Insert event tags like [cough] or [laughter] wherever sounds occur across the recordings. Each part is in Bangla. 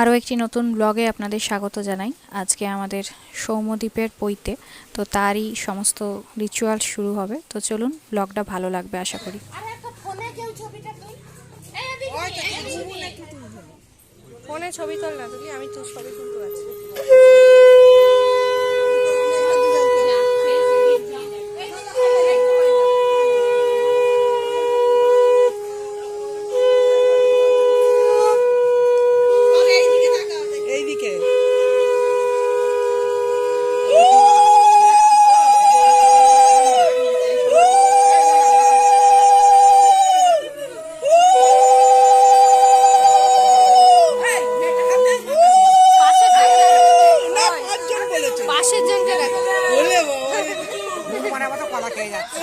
আরও একটি নতুন ব্লগে আপনাদের স্বাগত জানাই। আজকে আমাদের সৌম্যদ্বীপের পৈতে তো তারই সমস্ত রিচুয়াল শুরু হবে। তো চলুন ব্লগটা ভালো লাগবে আশা করি। ফোনে ছবি তোল। না তুলি আমি তো ছবি তুলতে পারছি এইদিকে না পাঁচজন বলেছে পাশের জনকে দেখো বলে বাবা মানে আমার তো কলা খেয়ে যাচ্ছে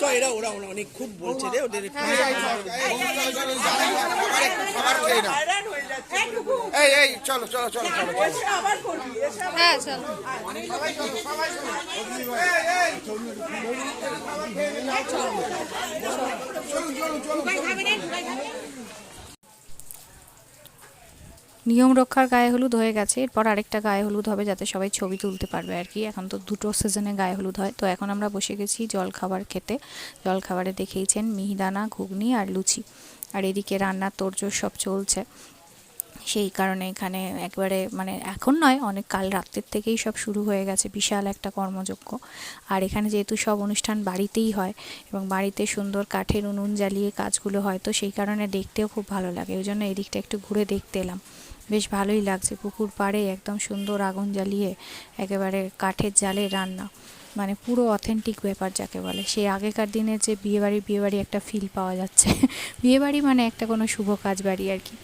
তো অনেক খুব বলছে রে ওদের এই এই চলো চলো চলো চলো হ্যাঁ চলো নিয়ম রক্ষার গায়ে হলুদ হয়ে গেছে। এরপর আরেকটা গায়ে হলুদ হবে যাতে সবাই ছবি তুলতে পারবে আর কি। এখন তো দুটো সিজনে গায়ে হলুদ হয়। তো এখন আমরা বসে গেছি জল খাবার খেতে। জল খাবারে দেখেইছেন মিহিদানা, ঘুগনি আর লুচি। আর এদিকে রান্নার তোড়জোড় সব চলছে। সেই কারণে এখানে একবারে মানে এখন নয়, অনেক কাল রাত্রের থেকেই সব শুরু হয়ে গেছে। বিশাল একটা কর্মযজ্ঞ। আর এখানে যেহেতু সব অনুষ্ঠান বাড়িতেই হয় এবং বাড়িতে সুন্দর কাঠের উনুন জ্বালিয়ে কাজগুলো হয়, তো সেই কারণে দেখতেও খুব ভালো লাগে। ওই জন্য এদিকটা একটু ঘুরে দেখতে এলাম। বেশ ভালোই লাগছে পুকুর পাড়ে একদম সুন্দর আগুন জ্বালিয়ে একেবারে কাঠের জালে রান্না। মানে পুরো অথেন্টিক ব্যাপার যাকে বলে। সেই আগেকার দিনে যে বিয়েবাড়ি বিয়েবাড়ি একটা ফিল পাওয়া যাচ্ছে। [laughs] বিয়েবাড়ি মানে একটা কোনো শুভ কাজ বাড়ি আর কি।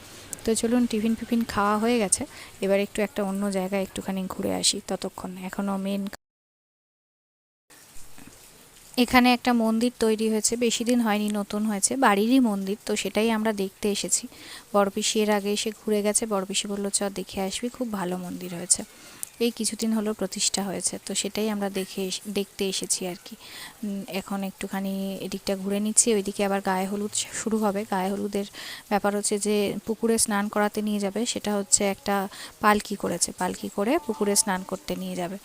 তো চলুন টিফিন ফিফিন খাওয়া হয়ে গেছে। এবার একটু একটা অন্য জায়গায় একটুখানি ঘুরে আসি ততক্ষণ। এখনও মেন এখানে একটা মন্দির তৈরি হয়েছে, বেশি দিন হয়নি, নতুন হয়েছে, বাড়িরই মন্দির, তো সেটাই আমরা দেখতে এসেছি। বড়পিসি এর আগে এসে ঘুরে গেছে, বড়পিসি বলল, চ, দেখে আসবি, খুব ভালো মন্দির হয়েছে। এই কিছুদিন হলো প্রতিষ্ঠা হয়েছে, তো সেটাই আমরা দেখে দেখতে এসেছি আর কি। এখন একটুখানি এদিকটা ঘুরে নিচ্ছি, ওইদিকে আবার গায়ে হলুদ শুরু হবে। গায়ে হলুদের ব্যাপার হচ্ছে যে, পুকুরে স্নান করাতে নিয়ে যাবে, সেটা হচ্ছে একটা পালকি করেছে, পালকি করে পুকুরে স্নান করতে নিয়ে যাবে।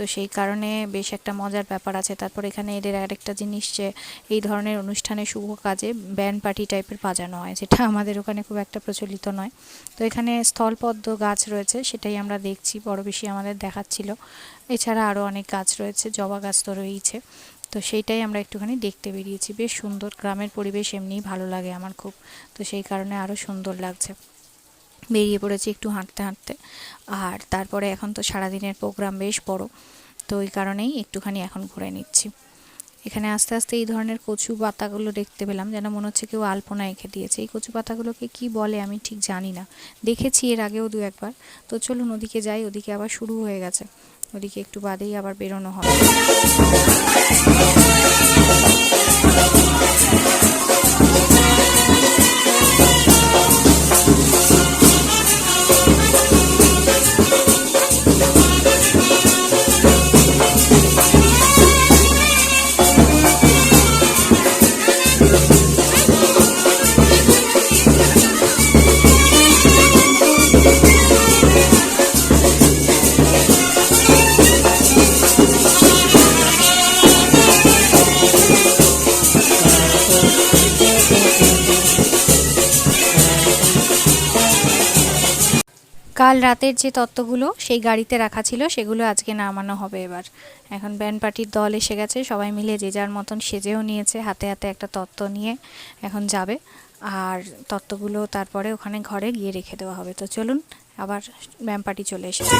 তো সেই কারণে বেশ একটা মজার ব্যাপার আছে। তারপর এখানে এদের আরেকটা জিনিস যে, এই ধরনের অনুষ্ঠানে শুভ কাজে ব্যান্ড পার্টি টাইপের বাজানো হয়, যেটা আমাদের ওখানে খুব একটা প্রচলিত নয়। তো এখানে স্থলপদ্ম গাছ রয়েছে, সেটাই আমরা দেখছি, বড় বেশি আমাদের দেখাচ্ছিল। এছাড়া আরও অনেক গাছ রয়েছে, জবা গাছ তো রয়েইছে। তো সেইটাই আমরা একটুখানি দেখতে বেরিয়েছি। বেশ সুন্দর, গ্রামের পরিবেশ এমনিই ভালো লাগে আমার খুব। তো সেই কারণে আরও সুন্দর লাগছে। বেরিয়ে পড়েছি একটু হাঁটতে হাঁটতে। আর তারপরে এখন তো সারাদিনের প্রোগ্রাম বেশ বড়, তো ওই কারণেই একটুখানি এখন ঘুরে নিচ্ছি। এখানে আস্তে আস্তে এই ধরনের কচু পাতাগুলো দেখতে পেলাম, যেন মনে হচ্ছে কেউ আলপনা এঁকে দিয়েছে। এই কচু পাতাগুলোকে কি বলে আমি ঠিক জানি না। দেখেছি এর আগেও দু একবার। তো চলুন ওদিকে যাই, ওদিকে আবার শুরু হয়ে গেছে। ওদিকে একটু বাদেই আবার বেরোনো হবে। কাল রাতের যে তত্ত্বগুলো সেই গাড়িতে রাখা ছিল, সেগুলো আজকে নামানো হবে এবার। এখন ব্যান্ড পার্টির দল এসে গেছে, সবাই মিলে যে যার মতন সেজেও নিয়েছে, হাতে হাতে একটা তত্ত্ব নিয়ে এখন যাবে। আর তত্ত্বগুলো তারপরে ওখানে ঘরে গিয়ে রেখে দেওয়া হবে। তো চলুন, আবার ব্যান্ড পার্টি চলে এসেছে।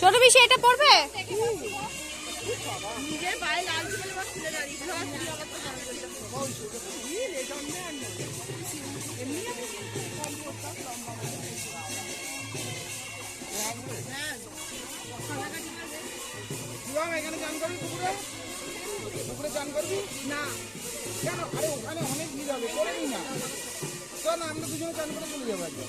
ছোট বেশি এটা পড়বে এখানে চান করবি পুকুরে পুকুরে চান করবি না কেন আরে অনেক ভিড় হবে করে না চল না আমরা দুজনে চান করে চলে যাব একদম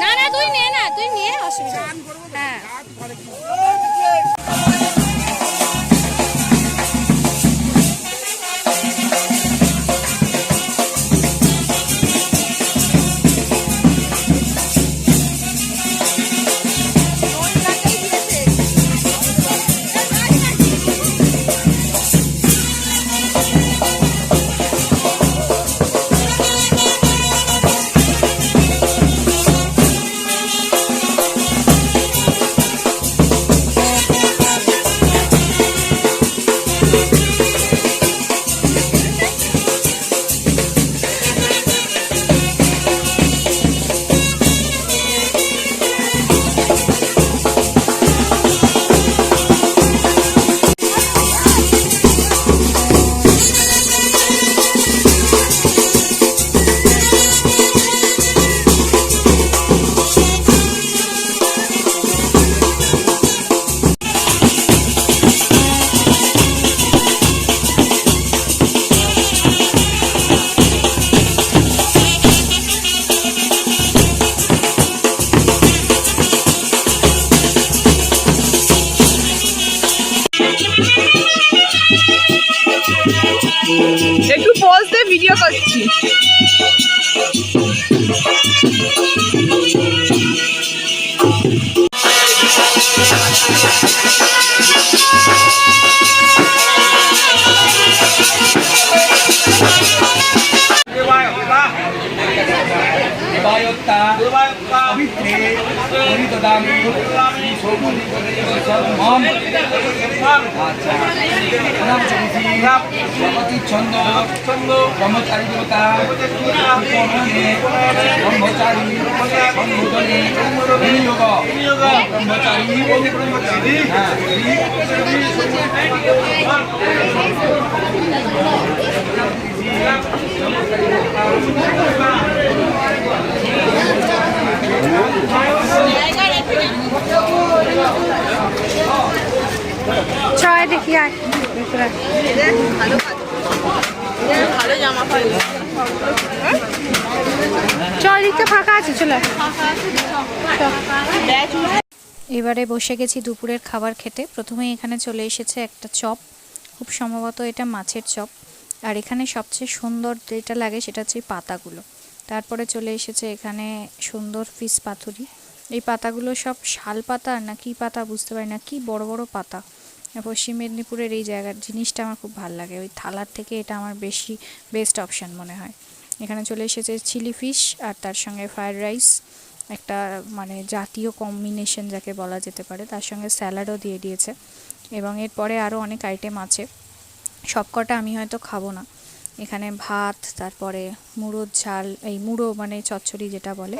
না না তুই নে না তুই নিয়ে অসুবিধা? হ্যাঁ দেবায়ত্তা পবিত্রে পরিতদামি মম আচ্ছা। জগতি ছন্দ ব্রহ্মচারী দেবতা ব্রহ্মচারী সম্বোধনে বিনিয়োগ। ব্রহ্মচারী। হ্যাঁ। ছয় দেখি, আয়। ফাঁকা আছে এবারে বসে গেছি দুপুরের খাবার খেতে। প্রথমেই এখানে চলে এসেছে একটা চপ। খুব সম্ভবত এটা মাছের চপ। আর এখানে সবচেয়ে সুন্দর যেটা লাগে সেটা হচ্ছে পাতাগুলো। তারপরে চলে এসেছে এখানে সুন্দর ফিস পাথুরি। এই পাতাগুলো সব শাল পাতা না কি পাতা বুঝতে পারি না, কি বড় বড় পাতা। পশ্চিম মেদিনীপুরের এই জায়গার জিনিসটা আমার খুব ভালো লাগে, ওই থালার থেকে এটা আমার বেশি বেস্ট অপশান মনে হয়। এখানে চলে এসেছে চিলি ফিশ আর তার সঙ্গে ফ্রায়েড রাইস একটা মানে জাতীয় কম্বিনেশন যাকে বলা যেতে পারে, তার সঙ্গে স্যালাডও দিয়ে দিয়েছে। এবং এরপরে আরও অনেক আইটেম আছে, সবকটা আমি হয়তো খাব না। এখানে ভাত তারপরে মুড়োর ঝাল এই মুড়ো মানে চচ্চড়ি যেটা বলে।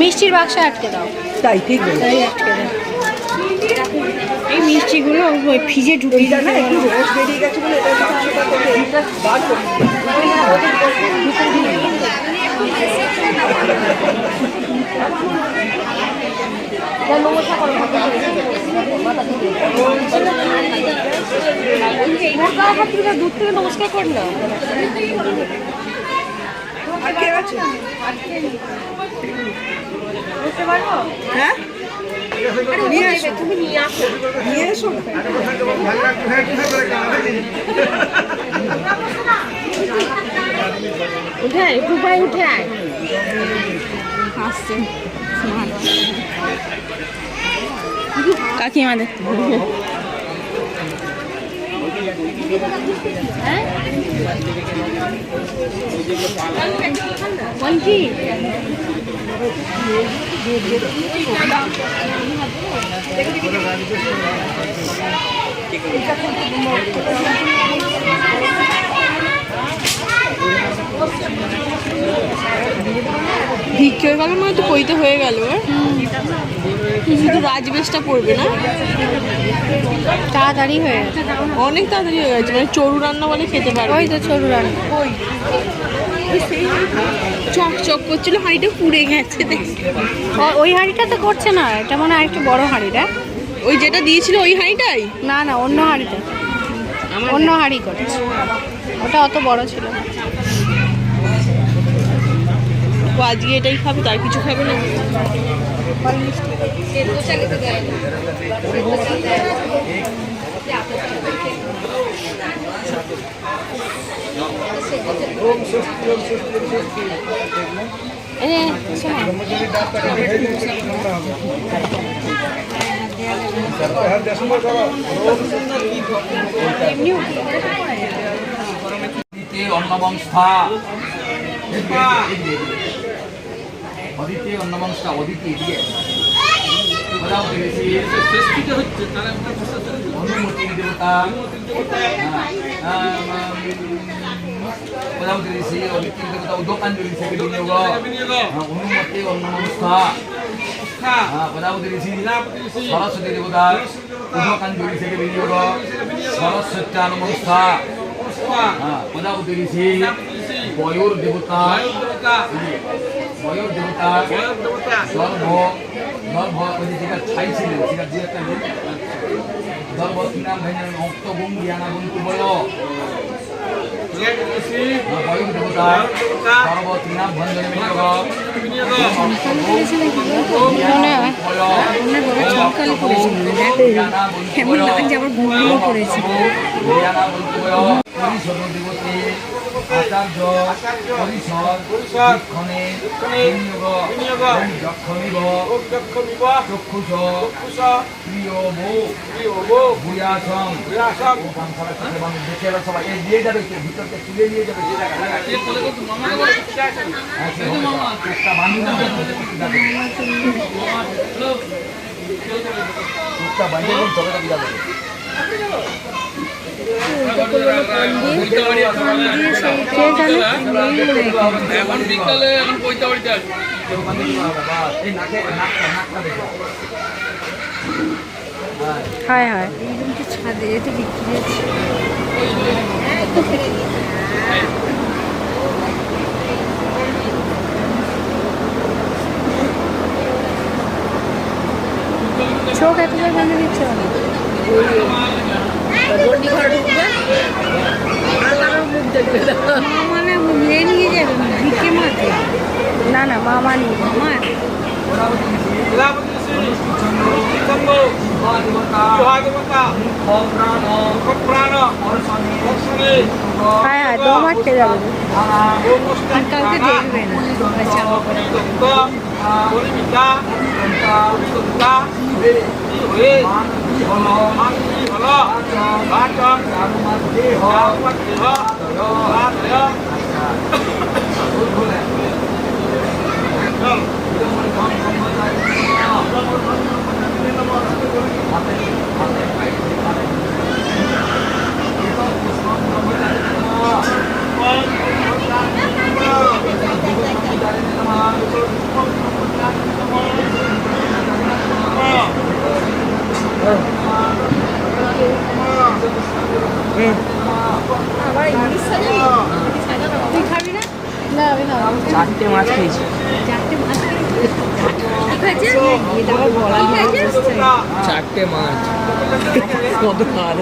মিষ্টির বাক্সে আটকে দাও। তাই ঠিক তাই আটকে দাও। এই মিষ্টিগুলো ওই ফ্রিজে ঢুকিয়ে এইটা না একটু রোজ বেরিয়ে গেছে বলে এটা বাক্সটা থেকে বার করে দিয়েছি। দূর থেকে নমস্কার কর না উঠে আয় একটু পায়ে উঠে আয় আসছে কাকিমা দেখতে বলছি ভিক্ষের কালে মানে তো কইতে হয়ে গেল শুধু রাজবেশটা পড়বে না? তাড়াতাড়ি হয়ে গেছে। অনেক তাড়াতাড়ি হয়ে গেছে মানে চড়ু রান্না বলে খেতে পারবে। ওই তো ছোট রান্না। চক চক করছিল হাঁড়িটা পুড়ে গেছে ওই হাঁড়িটা তো করছে না এটা মনে হয় একটু বড় হাঁড়িটা ওই যেটা দিয়েছিল ওই হাঁড়িটাই? না না অন্য হাঁড়িটা। অন্য হাঁড়ি করেছে। ওটা অত বড় ছিল না। ও আজকে এটাই খাবে তার কিছু খাবে না। অন্নবংস্থা অদিতে অন্নবংস্থা অদিতি দেখেছি অনুমতি দেবতা। কোথাও দেখেছি অদিতি দেবতা উদকাঞ্জলি থেকে বিনিয়োগ। অনুমতি অন্নবংস্থা কোথাও দেখেছি সরস্বতী দেবতা। উদকাঞ্জলি থেকে বিনিয়োগ। সরস্বতী অনুবংস্থা কোথাও দেখেছি বয়ুর দেবতা। বয়ুর দেবতা ওই যে যেটা ছাই ছিলেন সেটা যে একটা গর্ভ কিনাম ভেঙে অক্ত গুম জ্ঞানা বন্ধু দেবতা ভঞ্জন বিনিয়োগ? মনে হয় কেমন আবার পড়েছে। দেবতে আচার্য পরিষদ পরীক্ষণে বিনিয়োগ যক্ষমিব চক্ষুষ প্রিয় বউ ভূয়াসম দেখে এবার সবাই এই যাবে ভিতরকে তুলে নিয়ে যাবে যে জায়গায় হ্যাঁ, সে হবে তো। একটা বান্ধব একটা বান্ধব তবে তো যাবে এখন বিকালে এখন পয়সা বাড়িতে আসবে এই নাকে নাকটা নাকটা দেখো হয় হয় চোখ এত জোর ভেঙে দিচ্ছে না মানে এ নিয়ে যাবে ভিকে মাঝে না না মামা নিয়ে আমার হ্যাঁ হ্যাঁ দম আটকে যাবে। আর কাউকে দেখবে না। আচ্ছা আবার ইংলিশ চারটে মাছ কত খাওয়া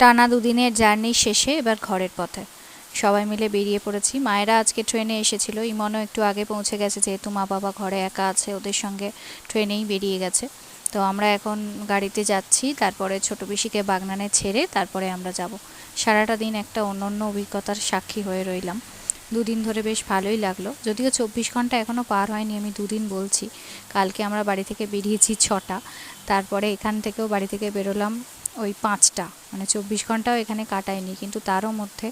টানা দুদিনের জার্নি শেষে এবার ঘরের পথে। সবাই মিলে বেরিয়ে পড়েছি। মায়েরা আজকে ট্রেনে এসেছিল। ইমনও একটু আগে পৌঁছে গেছে যেহেতু মা বাবা ঘরে একা আছে, ওদের সঙ্গে ট্রেনেই বেরিয়ে গেছে। তো আমরা এখন গাড়িতে যাচ্ছি। তারপরে ছোট পিসিকে বাগনানে ছেড়ে তারপরে আমরা যাব। সারাটা দিন একটা অন্য অন্য অভিজ্ঞতার সাক্ষী হয়ে রইলাম। দুদিন ধরে বেশ ভালোই লাগল। যদিও চব্বিশ ঘণ্টা এখনও পার হয়নি, আমি দুদিন বলছি। কালকে আমরা বাড়ি থেকে বেরিয়েছি ছটা। তারপরে এখান থেকেও বাড়ি থেকে বেরোলাম ওই পাঁচটা। মানে চব্বিশ ঘন্টাও এখানে কাটায়নি, কিন্তু তারও মধ্যে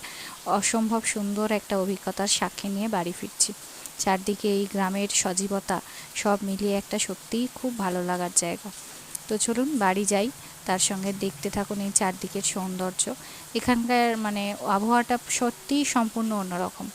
অসম্ভব সুন্দর একটা অভিজ্ঞতার সাক্ষী নিয়ে বাড়ি ফিরছি। চারদিকে এই গ্রামের সজীবতা, সব মিলিয়ে একটা সত্যিই খুব ভালো লাগার জায়গা। তো চলুন বাড়ি যাই, তার সঙ্গে দেখতে থাকুন এই চারদিকের সৌন্দর্য। এখানকার মানে আবহাওয়াটা সত্যিই সম্পূর্ণ অন্যরকম।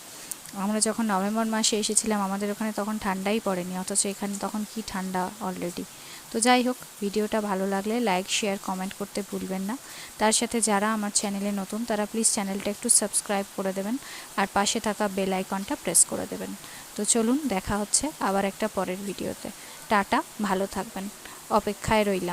আমরা যখন নভেম্বর মাসে এসেছিলাম, আমাদের ওখানে তখন ঠান্ডাই পড়েনি, অথচ এখানে তখন কি ঠান্ডা অলরেডি তো যাই হোক, ভিডিওটা ভালো লাগলে লাইক শেয়ার কমেন্ট করতে ভুলবেন না। তার সাথে যারা আমার চ্যানেলে নতুন, তারা প্লিজ চ্যানেলটা একটু সাবস্ক্রাইব করে দেবেন আর পাশে থাকা বেল আইকনটা প্রেস করে দেবেন। তো চলুন, দেখা হচ্ছে আবার একটা পরের ভিডিওতে টাটা, ভালো থাকবেন। অপেক্ষায় রইলাম।